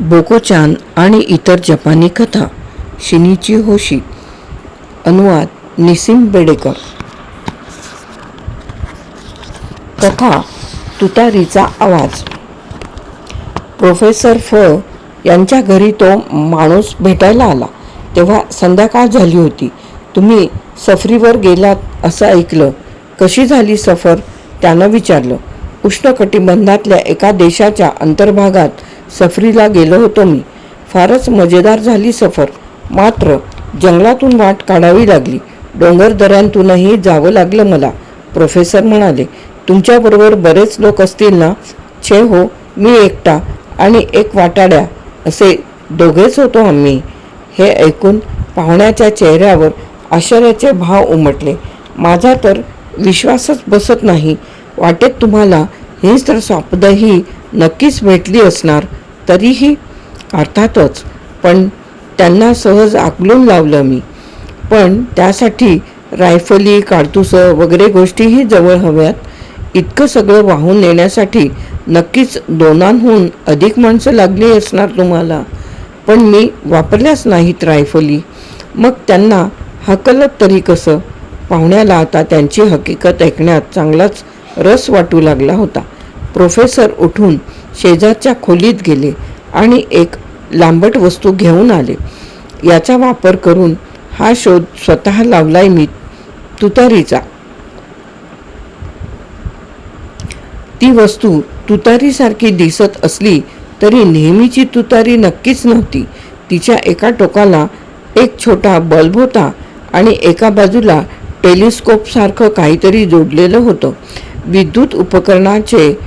बोकोचान आणि इतर जपानी कथा शिनीची होशी अनुवाद निसिम बेडेकर. कथा तुतारीचा आवाज. प्रोफेसर फ यांच्या घरी तो माणूस भेटायला आला. तेव्हा संध्याकाळ झाली होती. तुम्ही सफरीवर गेलात असं ऐकलं. कशी झाली सफर? त्यानं विचारलं. उष्णकटिबंधातल्या एका देशाच्या अंतर्भागात सफरीला गेलो होतो मी. फारच मजेदार झाली सफर. मात्र जंगलातून वाट काढावी लागली. डोंगर दऱ्यांतूनही जावं लागलं मला. प्रोफेसर म्हणाले तुमच्याबरोबर बरेच लोक असतील ना? छे हो मी एकटा आणि एक वाटाड्या. असे दोघेच होतो आम्ही. हे ऐकून पाहुण्याच्या चेहऱ्यावर आश्चर्याचे भाव उमटले. माझा तर विश्वासच बसत नाही. वाटेत तुम्हाला हिंस्त्र स्वापदही नक्कीच भेटली असणार तरीही अर्थातच पण त्यांना सहज आकलून लावलं मी. पण त्यासाठी रायफली काडतुसं वगैरे गोष्टीही जवळ हव्यात. इतकं सगळं वाहून नेण्यासाठी नक्कीच दोनांहून अधिक माणसं लागली असणार तुम्हाला. पण मी वापरल्याच नाहीत रायफली. मग त्यांना हकलत तरी कसं? पाहुण्याला आता त्यांची हकीकत ऐकण्यात चांगलाच रस वाटू लागला होता. प्रोफेसर उठून शेजारच्या खोलीत गेले आणि एक लांबट वस्तू घेऊन आले. याचा वापर करून हा शोध स्वतः लावलाय मी तुतारीचा. ती वस्तू तुतारीसारखी दिसत असली तरी नेहमीची तुतारी नक्कीच नव्हती. तिच्या एका टोकाला एक छोटा बल्ब होता आणि एका बाजूला टेलिस्कोपसारखं काहीतरी जोडलेलं होतं. विद्युत उपकरणाचे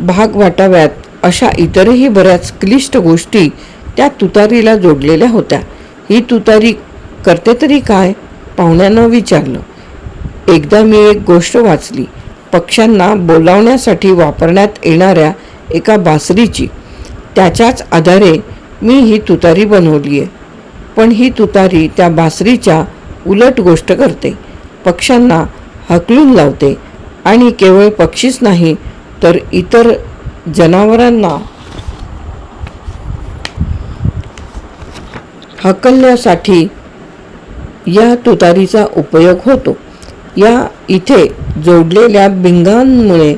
भाग वाटाव्यात अशा इतरही बऱ्याच क्लिष्ट गोष्टी त्या तुतारीला जोडलेल्या होत्या. ही तुतारी करते तरी काय? पाहुण्यानं विचारलं. एकदा मी एक गोष्ट वाचली. पक्ष्यांना बोलावण्यासाठी वापरण्यात येणाऱ्या एका बासरीची. त्याच्याच आधारे मी ही तुतारी बनवली आहे. पण ही तुतारी त्या बासरीच्या उलट गोष्ट करते. पक्ष्यांना हकलून लावते. आणि केवळ पक्षीच नाही तर इतर जनावरांना हकलण्यासाठी या तुतारीचा उपयोग होतो. या इथे जोडलेल्या भिंगांमुळे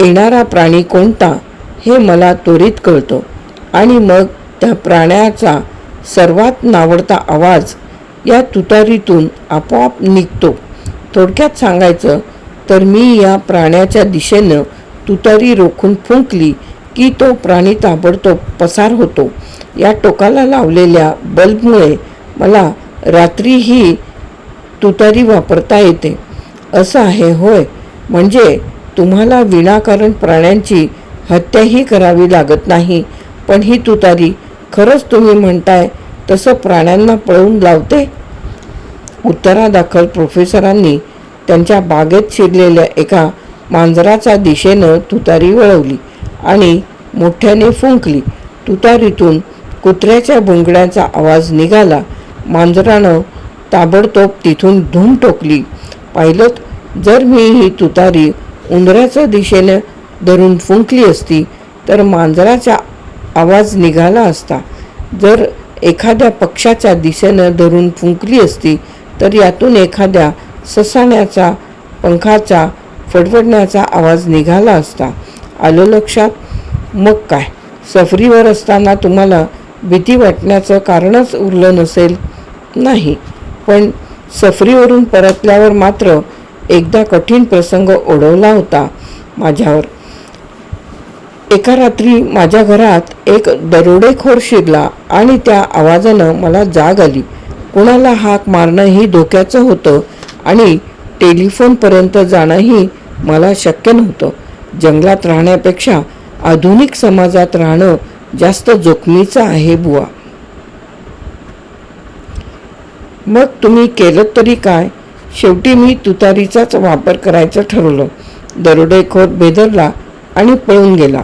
येणारा प्राणी कोणता हे मला त्वरित कळतो. आणि मग त्या प्राण्याचा सर्वात नावडता आवाज या तुतारीतून आपोआप निघतो. थोडक्यात सांगायचं तर मी या प्राण्याच्या दिशेनं तुतारी रोखून फुंकली की तो प्राणी ताबडतोब पसार होतो. या टोकाला लावलेल्या बल्बमुळे मला रात्रीही तुतारी वापरता येते. असं आहे होय. म्हणजे तुम्हाला विनाकारण प्राण्यांची हत्याही करावी लागत नाही. पण ही तुतारी खरंच तुम्ही म्हणताय तसं प्राण्यांना पळवून लावते? उत्तरादाखल प्रोफेसरांनी त्यांच्या बागेत शिरलेल्या एका मांजराच्या दिशेनं तुतारी वळवली आणि मोठ्याने फुंकली. तुतारीतून कुत्र्याच्या भुंकण्याचा आवाज निघाला. मांजरानं ताबडतोब तिथून धूम टोकली. पाहिलं जर मी ही तुतारी उंदराच्या दिशेनं धरून फुंकली असती तर मांजराचा आवाज निघाला असता. जर एखाद्या पक्षाच्या दिशेनं धरून फुंकली असती तर यातून एखाद्या ससाण्याचा पंखाचा फडफडण्याचा आवाज निघाला असता. आलं लक्षात. मग काय? सफरीवर असताना तुम्हाला भीती वाटण्याचं कारणच उरलं नसेल? नाही. पण सफरीवरून परतल्यावर मात्र एकदा कठीण प्रसंग ओढवला होता माझ्यावर. एका रात्री माझ्या घरात एक दरोडेखोर शिरला आणि त्या आवाजानं मला जाग आली. कुणाला हाक मारणंही धोक्याचं होतं आणि टेलिफोनपर्यंत जाणंही मला शक्य नव्हतं. जंगलात राहण्यापेक्षा आधुनिक समाजात राहणं जास्त जोखमीचं आहे बुवा. मग तुम्ही केलं तरी काय? शेवटी मी तुतारीचाच वापर करायचं ठरवलं. दरोडेखोर बेदरला आणि पळून गेला.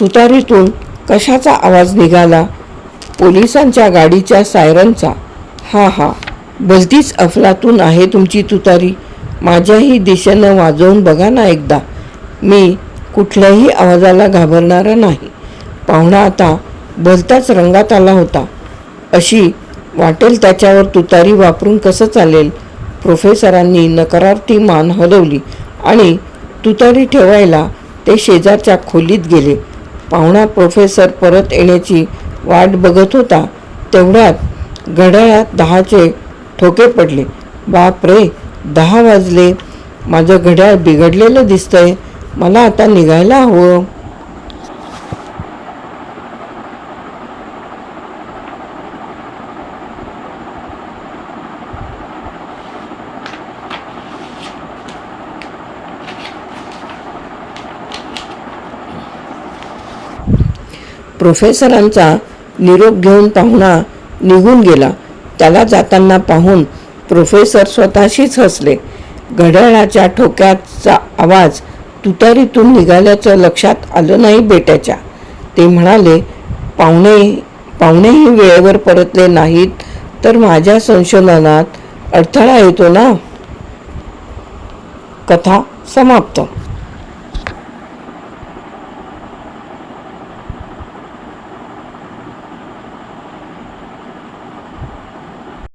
तुतारीतून कशाचा आवाज निघाला? पोलिसांच्या गाडीच्या सायरनचा हा हा बसदीच अफलातून आहे तुमची तुतारी. माझ्याही दिशेनं वाजवून बघा ना एकदा. मी कुठल्याही आवाजाला घाबरणारा नाही. पाहुणा आता भलताच रंगात आला होता. अशी वाटेल त्याच्यावर तुतारी वापरून कसं चालेल? प्रोफेसरांनी नकारार्थी मान हलवली आणि तुतारी ठेवायला ते शेजारच्या खोलीत गेले. पाहुणा प्रोफेसर परत येण्याची वाट बघत होता तेवढ्यात घड्याळात दहाचे ठोके पडले. बाप रे दहा वाजले. माझं घड्याळ बिघडलेलं दिसतंय. मला आता निघायला हवं. प्रोफेसरांचा निरोप घेऊन पाहुणा निघून गेला. त्याला जाताना पाहून प्रोफेसर स्वतःशीच हसले. घड्याळाच्या ठोक्याचा आवाज तुतारीतून निघाल्याचं लक्षात आलं नाही बेट्याच्या. ते म्हणाले पाहुणे पाहुणेही वेळेवर परतले नाहीत तर माझ्या संशोधनात अडथळा येतो ना कथा समाप्त.